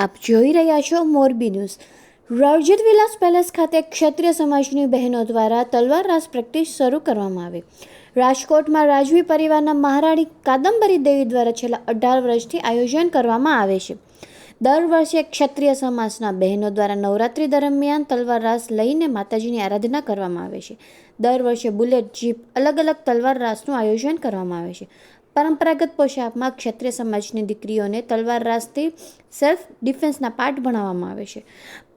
આપ જોઈ રહ્યા છો મોરબી ન્યૂઝ. રણજીત વિલાસ પેલેસ ખાતે ક્ષત્રિય સમાજની બહેનો દ્વારા તલવાર રાસ પ્રેક્ટિસ શરૂ કરવામાં આવી. રાજકોટમાં રાજવી પરિવારના મહારાણી કાદંબરી દેવી દ્વારા છેલ્લા અઢાર વર્ષથી આયોજન કરવામાં આવે છે. દર વર્ષે ક્ષત્રિય સમાજના બહેનો દ્વારા નવરાત્રિ દરમિયાન તલવાર રાસ લઈને માતાજીની આરાધના કરવામાં આવે છે. દર વર્ષે બુલેટ, જીપ અલગ અલગ તલવાર રાસનું આયોજન કરવામાં આવે છે. પરંપરાગત પોશાકમાં ક્ષત્રિય સમાજની દીકરીઓને તલવાર રાસથી સેલ્ફ ડિફેન્સના પાઠ ભણાવવામાં આવે છે.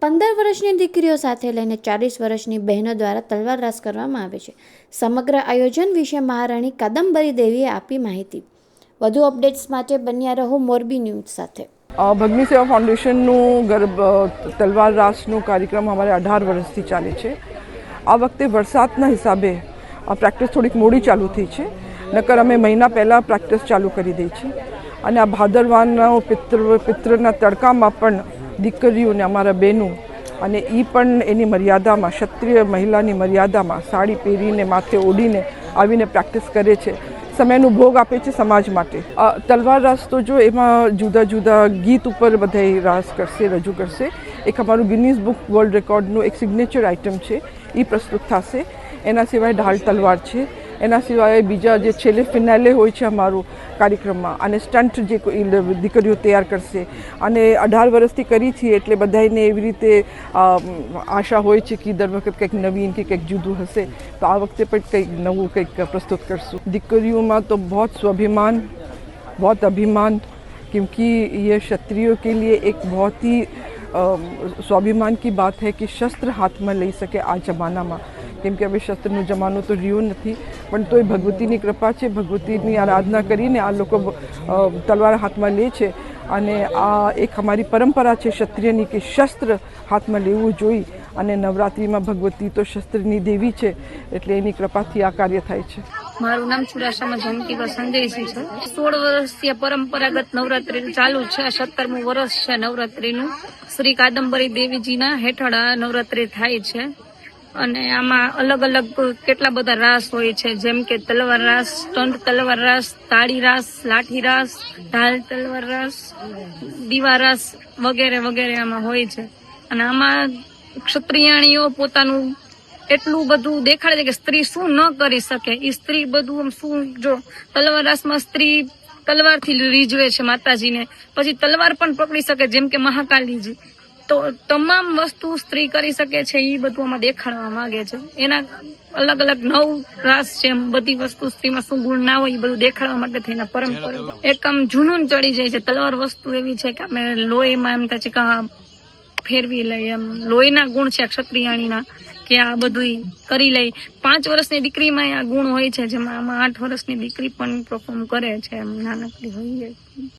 પંદર વર્ષની દીકરીઓ સાથે લઈને ચાલીસ વર્ષની બહેનો દ્વારા તલવાર રાસ કરવામાં આવે છે. સમગ્ર આયોજન વિશે મહારાણી કાદંબરી દેવીએ આપી માહિતી. વધુ અપડેટ્સ માટે બન્યા રહો મોરબી ન્યૂઝ સાથે. ભગની સેવા ફાઉન્ડેશનનું ગરબ તલવાર રાસનું કાર્યક્રમ અમારે અઢાર વર્ષથી ચાલે છે. આ વખતે વરસાદના હિસાબે પ્રેક્ટિસ થોડીક મોડી ચાલુ થઈ છે. નકર અમે મહિના પહેલાં પ્રેક્ટિસ ચાલુ કરી દઈ છે. અને આ ભાદરવાનો પિતૃ પિત્રના તડકામાં પણ દીકરીઓને અમારા બહેનું અને એ પણ એની મર્યાદામાં, ક્ષત્રિય મહિલાની મર્યાદામાં સાડી પહેરીને, માથે ઓઢીને આવીને પ્રેક્ટિસ કરે છે. સમયનું ભોગ આપે છે સમાજ માટે. તલવાર રાસ તો જો એમાં જુદા જુદા ગીત ઉપર બધા રાસ કરશે, રજૂ કરશે. એક અમારું ગિનીઝ બુક વર્લ્ડ રેકોર્ડનું એક સિગ્નેચર આઇટમ છે એ પ્રસ્તુત થશે. એના સિવાય ઢાલ તલવાર છે. એના સિવાય બીજા જે છેલ્લે ફિનાલે હોય છે અમારું કાર્યક્રમમાં અને સ્ટન્ટ જે કોઈ લ- દીકરીઓ તૈયાર કરશે અને અઢાર વર્ષથી કરી છીએ એટલે બધાને એવી રીતે અમ, આશા હોય છે કે દર વખત કંઈક નવીન કે કંઈક જુદું હશે તો આ વખતે પણ કંઈક નવું કંઈક પ્રસ્તુત કરશું દીકરીઓમાં તો બહુ સ્વાભિમાન बहुत अभिमान क्योंकि ये क्षत्रियों के लिए एक बहुत ही अ, स्वाभिमान की बात है कि शस्त्र હાથમાં લઈ શકે આ જમાનામાં કેમ કે હવે શસ્ત્રનો જમાનો તો રહ્યો નથી, પણ તોય ભગવતીની કૃપા છે, ભગવતીની આરાધના કરીને આ લોકો તલવાર હાથમાં લે છે. અને આ એક અમારી પરંપરા છે ક્ષત્રિયની કે શસ્ત્ર હાથમાં લેવું જોઈ અને નવરાત્રિમાં ભગવતી તો શસ્ત્રની દેવી છે, એટલે એની કૃપાથી આ કાર્ય થાય છે. મારું નામ ચુડાસામાં જયંતિકા સંજયસિંહ છે. સોળ વર્ષથી પરંપરાગત નવરાત્રી ચાલુ છે. સત્તરમું વર્ષ છે નવરાત્રીનું. શ્રી કાદંબરી દેવીજીના હેઠળ આ નવરાત્રી થાય છે. અને આમાં અલગ અલગ કેટલા બધા રાસ હોય છે, જેમ કે તલવાર રાસ સ્ટંટ તલવાર રાસ, તાળી રાસ, લાઠી રાસ, ઢાલ તલવાર રાસ, દીવા રાસ વગેરે વગેરે આમાં હોય છે. અને આમાં ક્ષત્રિયાણીઓ પોતાનું એટલું બધું દેખાડે છે કે સ્ત્રી શું ન કરી શકે. એ સ્ત્રી બધું શું, જો તલવાર રાસમાં સ્ત્રી તલવારથી રીઝવે છે માતાજીને, પછી તલવાર પણ પકડી શકે, જેમ કે મહાકાલીજી. તો તમામ વસ્તુ સ્ત્રી કરી શકે છે એ બધું આમાં દેખાડવા માંગે છે. એના અલગ અલગ નવ રાસ છે એમ બધી વસ્તુ સ્ત્રીમાં શું ગુણ ના હોય એ બધું દેખાડવા માટે થઈને પરંપરા. એક આમ જૂનું ચડી જાય છે તલવાર વસ્તુ એવી છે કે અમે લોહીમાં એમ થાય છે કે ફેરવી લઈ એમ લોહીના ગુણ છે ક્ષત્રિયાણીના કે આ બધું કરી લઈ પાંચ વર્ષની દીકરીમાં આ ગુણ હોય છે જેમાં આમાં આઠ વર્ષની દીકરી પણ પરફોર્મ કરે છે એમ નાનકડી હોય